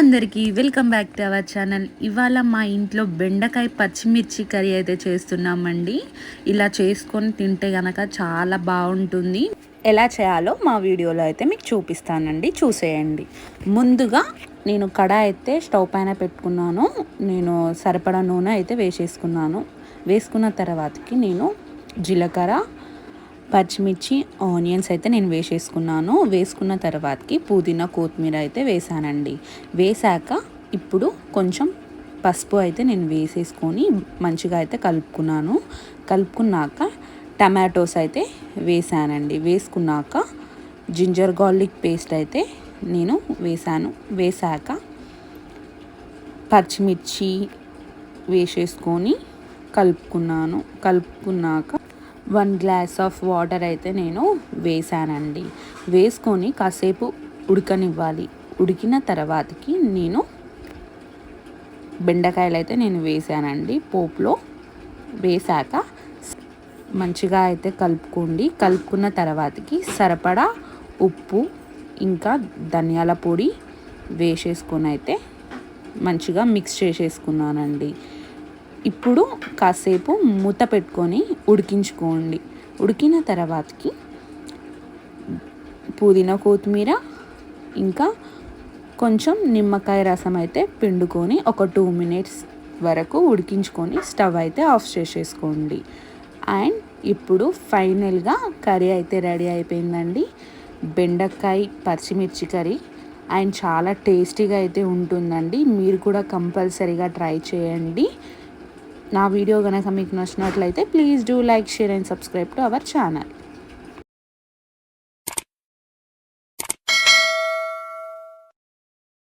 అందరికీ welcome back to our channel. ఇవాళ మా ఇంట్లో బెండకాయ పచ్చిమిర్చి కర్రీ అయితే చేస్తున్నామండి. ఇలా చేసుకొని తింటే కనుక చాలా బాగుంటుంది. ఎలా చేయాలో మా వీడియోలో అయితే మీకు చూపిస్తానండి. చూసేయండి. ముందుగా నేను కడాయి అయితే స్టవ్ పైన పెట్టుకున్నాను. నేను సరిపడా నూనె అయితే వేసేసుకున్నాను. వేసుకున్న తర్వాతకి నేను జీలకర్ర పచ్చిమిర్చి ఆనియన్స్ అయితే నేను వేసేసుకున్నాను. వేసుకున్న తర్వాతకి పుదీనా కొత్తిమీర అయితే వేసానండి. వేసాక ఇప్పుడు కొంచెం పసుపు అయితే నేను వేసేసుకొని మంచిగా అయితే కలుపుకున్నాను. కలుపుకున్నాక టమాటోస్ అయితే వేసానండి. వేసుకున్నాక జింజర్ గార్లిక్ పేస్ట్ అయితే నేను వేసాను. వేసాక పచ్చిమిర్చి వేసేసుకొని కలుపుకున్నాను. కలుపుకున్నాక వన్ గ్లాస్ ఆఫ్ వాటర్ అయితే నేను వేసానండి వేసుకొని కాసేపు ఉడకనివ్వాలి. ఉడికిన తర్వాతకి నేను బెండకాయలు అయితే నేను వేసానండి పోపులో వేసాక మంచిగా అయితే కలుపుకోండి. కలుపుకున్న తర్వాతకి సరిపడా ఉప్పు ఇంకా ధనియాల పొడి వేసేసుకొని అయితే మంచిగా మిక్స్ చేసేసుకున్నానండి. ఇప్పుడు కాసేపు మూత పెట్టుకొని ఉడికించుకోండి. ఉడికిన తర్వాతకి పుదీనా కొత్తిమీర ఇంకా కొంచెం నిమ్మకాయ రసం అయితే పిండుకొని ఒక టూ మినిట్స్ వరకు ఉడికించుకొని స్టవ్ అయితే ఆఫ్ చేసేసుకోండి. అండ్ ఇప్పుడు ఫైనల్గా కర్రీ అయితే రెడీ అయిపోయిందండి. బెండకాయ పచ్చిమిర్చి కర్రీ. అండ్ చాలా టేస్టీగా అయితే ఉంటుందండి. మీరు కూడా కంపల్సరీగా ట్రై చేయండి. నా వీడియో కనుక మీకు నచ్చినట్లయితే please do like share and subscribe to our channel